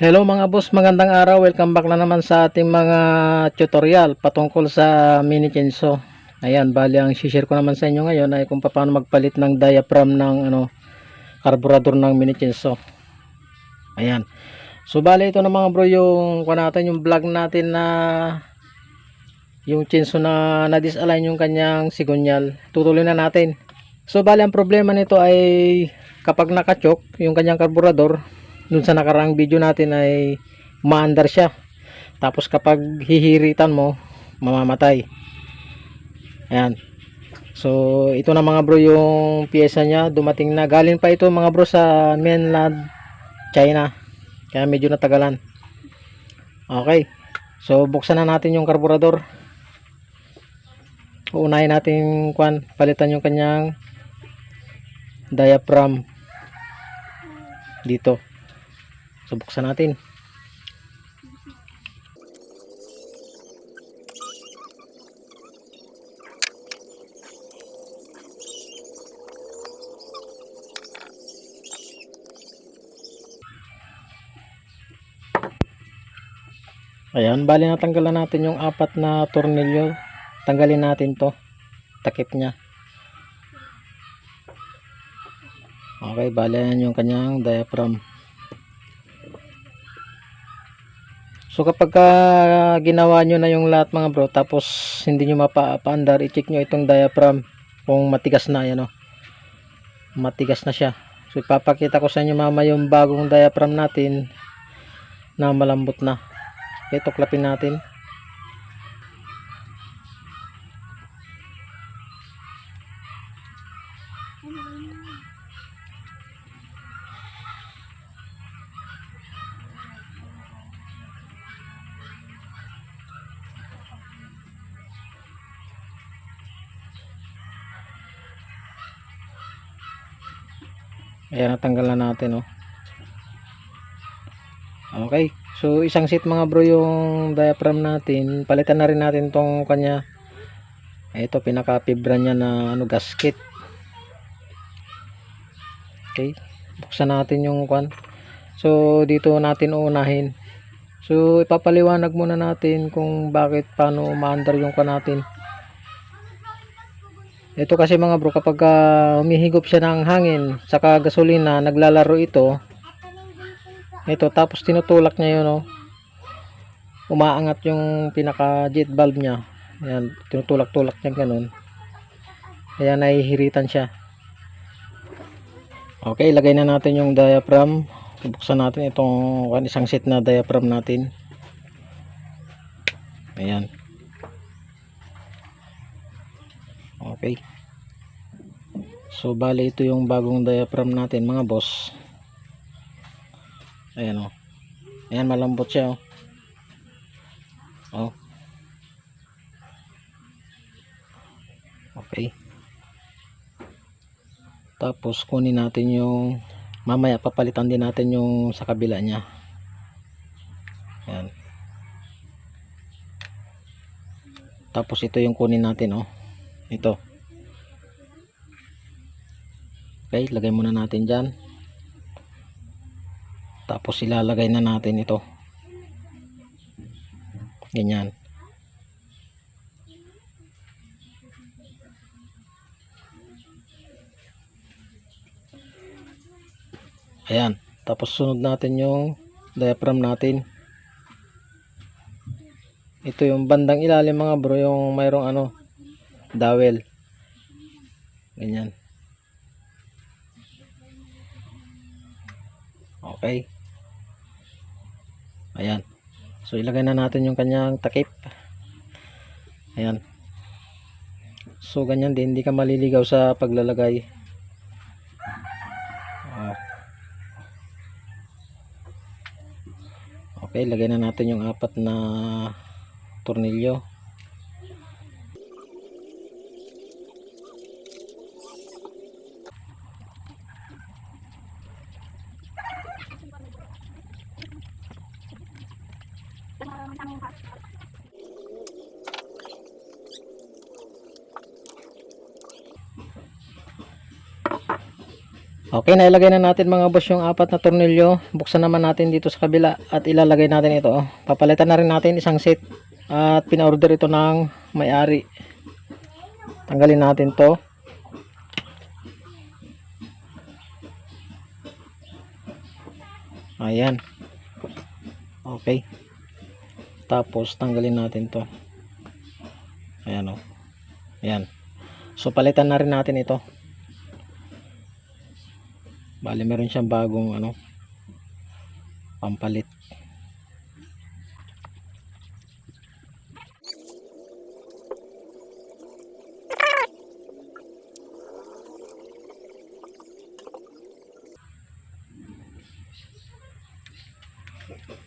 Hello mga boss, magandang araw. Welcome back na naman sa ating mga tutorial patungkol sa mini chainsaw. Ayan, bali ang share ko naman sa inyo ngayon ay kung paano magpalit ng diaphragm ng ano carburetor ng mini chainsaw. Ayan. So bali ito na mga bro yung kuha yung vlog natin na yung chainsaw na na-disalign yung kanyang sigunyal. Tutuloy na natin. So bali ang problema nito ay kapag nakachok yung kanyang carburetor dun sa nakarang video natin ay maandar siya. Tapos kapag hihiritan mo mamamatay. Ayan. So ito na mga bro yung pyesa niya. Dumating na. Galing pa ito mga bro sa mainland China. Kaya medyo natagalan. Okay. So buksan na natin yung carburetor uunahin natin kwan. Palitan yung kanyang diaphragm. Dito So buksan natin. Ayan, bali natanggalan natin yung apat na tornilyo. Tanggalin natin to. Takip niya. Okay, bali yan yung kanyang diaphragm. So kapag ka ginawa nyo na yung lahat mga bro tapos hindi nyo mapa-andar i-check nyo itong diaphragm kung matigas na yan o. Matigas na siya. So ipapakita ko sa inyo mama yung bagong diaphragm natin na malambot na. Okay, tuklapin natin. Ayan, natanggal na natin, oh. Okay. So, isang seat mga bro yung diaphragm natin. Palitan na rin natin tong kanya. Ito, pinaka-fibra niya na ano, gasket. Okay. Buksan natin yung kwan. So, dito natin uunahin. So, ipapaliwanag muna natin kung bakit, paano maandar yung kwan natin. Ito kasi mga bro, kapag uh, humihigop siya ng hangin, saka gasolina, naglalaro ito. Ito, tapos tinutulak niya yun, oh. Umaangat yung pinaka jet valve niya. Ayan, tinutulak-tulak niya ganun. Kaya nahihiritan siya. Okay, lagay na natin yung diaphragm. Buksan natin itong isang set na diaphragm natin. Ayan. Okay. So bali ito yung bagong diaphragm natin mga boss. Ayan oh. Ayan malambot siya oh. Oh. Okay. Tapos kunin natin yung mamaya papalitan din natin yung sa kabila niya. Ayan. Tapos ito yung kunin natin oh. Ito. Okay, lagay muna natin dyan. Tapos ilalagay na natin ito. Ganyan. Ayan. Tapos sunod natin yung diaphragm natin. Ito yung bandang ilalim mga bro, yung mayroong ano, dowel. Ganyan. Okay. Ayan. So ilagay na natin yung kanyang takip. Ayan. So ganyan din, hindi ka maliligaw sa paglalagay. Ah. Okay, lagay na natin yung apat na tornilyo. Okay, nailagay na natin mga boss yung apat na tornilyo. Buksan naman natin dito sa kabila at ilalagay natin ito. Oh. Papalitan na rin natin isang set at pinaorder ito ng may-ari. Tanggalin natin to. Ayan. Okay. Tapos tanggalin natin to. Ayan o. Ayan. So palitan na rin natin ito. Bali meron siyang bagong ano pampalit.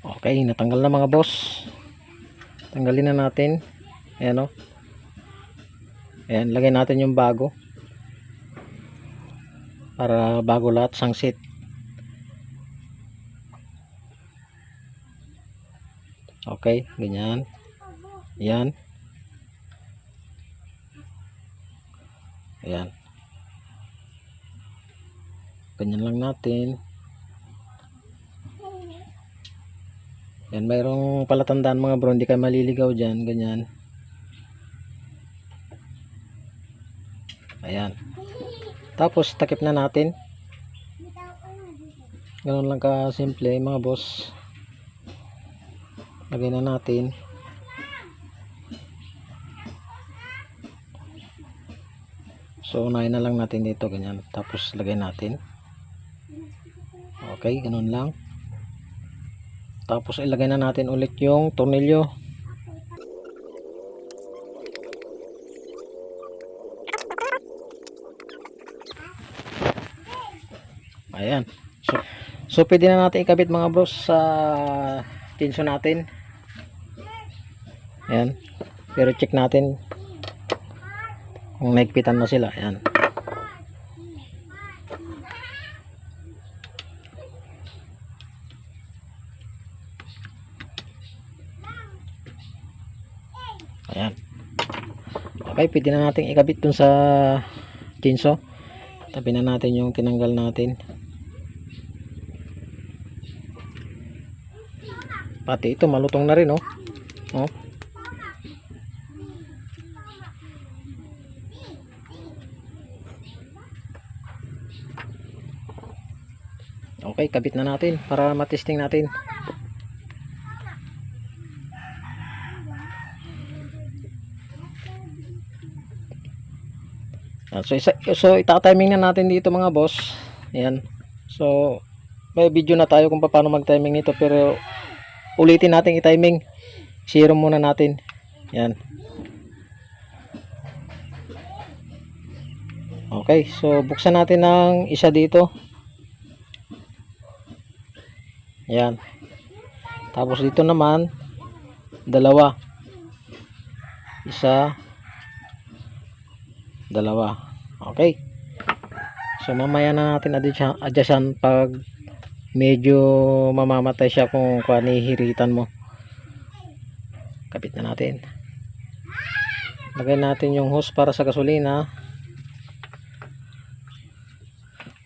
Okay, natanggal na mga boss. Tanggalin na natin. Ayan o. Ayan, lagay natin yung bago. Para bago lahat sang set. Okay, ganyan. Ayan. Ayan. Ganyan lang natin. Yan, mayroong palatandaan mga bro, hindi kayo maliligaw dyan, ganyan. Ayan. Tapos, takip na natin. Ganun lang ka simple mga boss. Lagay na natin. So, unahin na lang natin dito, ganyan. Tapos, lagay natin. Okay, ganun lang. Tapos ilagay na natin ulit yung tornilyo. Ayan. So, so pwede na natin ikabit mga bros sa tinso natin. Ayan. Pero check natin kung naigpitan na sila. Ayan. Okay, pwede na natin ikabit dun sa chinso. Tabi na natin yung tinanggal natin. Pati ito malutong na rin oh. Oh. Okay, kabit na natin para matesting natin. Yan, so, isa, so ita-timing na natin dito mga boss. Ayan. So, may video na tayo kung paano mag-timing nito pero ulitin natin i-timing. Zero muna natin. Yan. Okay, so buksan natin ng isa dito. Yan. Tapos dito naman dalawa. Isa dalawa. Okay. So mamaya na natin adjustan, pag medyo mamamatay siya kung kanihiritan mo. Kapit na natin. Lagay natin yung hose para sa gasolina.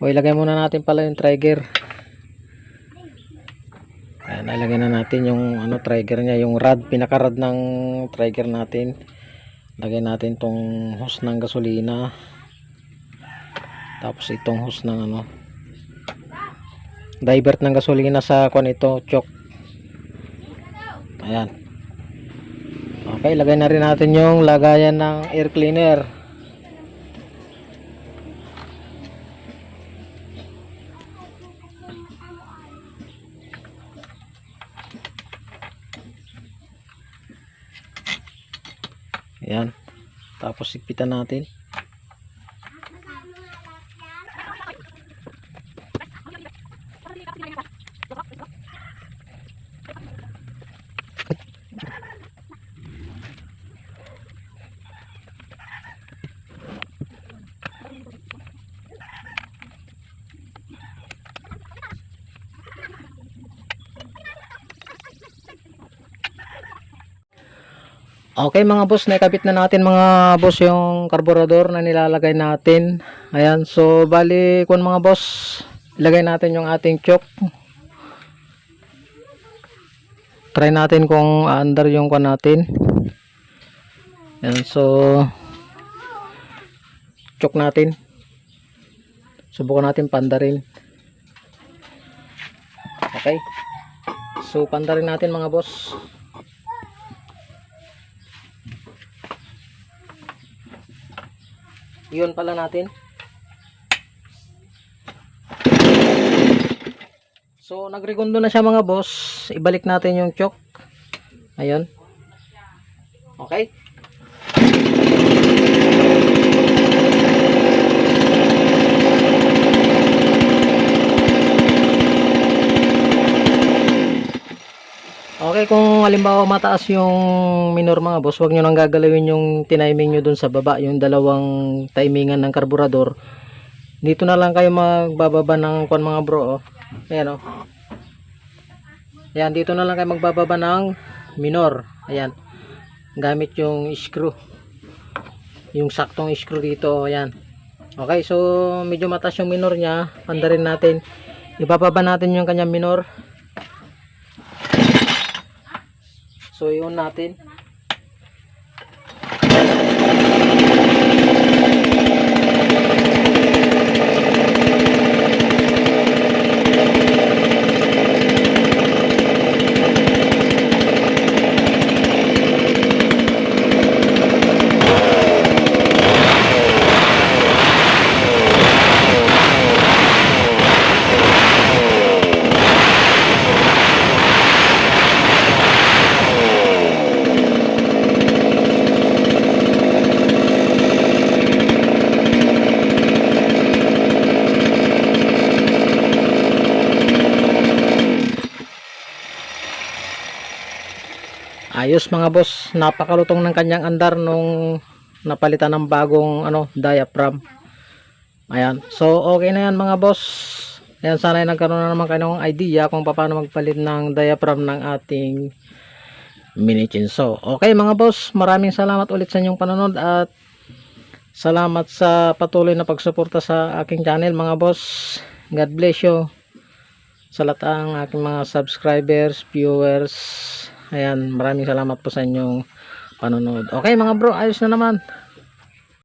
O ilagay muna natin pala yung trigger. Ayan, ilagay na natin yung ano trigger niya, yung rod, pinaka rod ng trigger natin. Lagay natin tong hose ng gasolina. Tapos itong hose ng ano divert ng gasolina sa kwan ito, choke. Ayan. Okay, lagay na rin natin yung lagayan ng air cleaner. Tapos sigpitan natin. Okay mga boss, nakabit na natin mga boss yung karburador na nilalagay natin. Ayan, so bali kung mga boss, ilagay natin yung ating choke. Try natin kung under yung kwan natin. Ayan, so choke natin. Subukan natin pandarin. Okay. So pandarin natin mga boss. Yun pala natin. So, nagregundo na siya mga boss. Ibalik natin yung choke. Ayun. Okay. Okay, kung halimbawa mataas yung minor mga boss, huwag nyo nang gagalawin yung tiniming nyo dun sa baba, yung dalawang timingan ng karburador. Dito na lang kayo magbababa ng kwan mga bro, oh. Ayan, oh. Ayan, dito na lang kayo magbababa ng minor. Ayan. Gamit yung screw. Yung saktong screw dito, oh. ayan. Okay, so medyo mataas yung minor niya. Panda rin natin. Ibababa natin yung kanyang minor. So yun natin. Ayos mga boss, napakalutong ng kanyang andar nung napalitan ng bagong ano, diaphragm. Ayan. So okay na yan mga boss. Ayan sana ay nagkaroon na naman kayo ng idea kung paano magpalit ng diaphragm ng ating mini chinso. Okay mga boss, maraming salamat ulit sa inyong panonood at salamat sa patuloy na pagsuporta sa aking channel mga boss. God bless you sa lahat ng aking mga subscribers, viewers. Ayan, maraming salamat po sa inyong panonood. Okay mga bro, ayos na naman.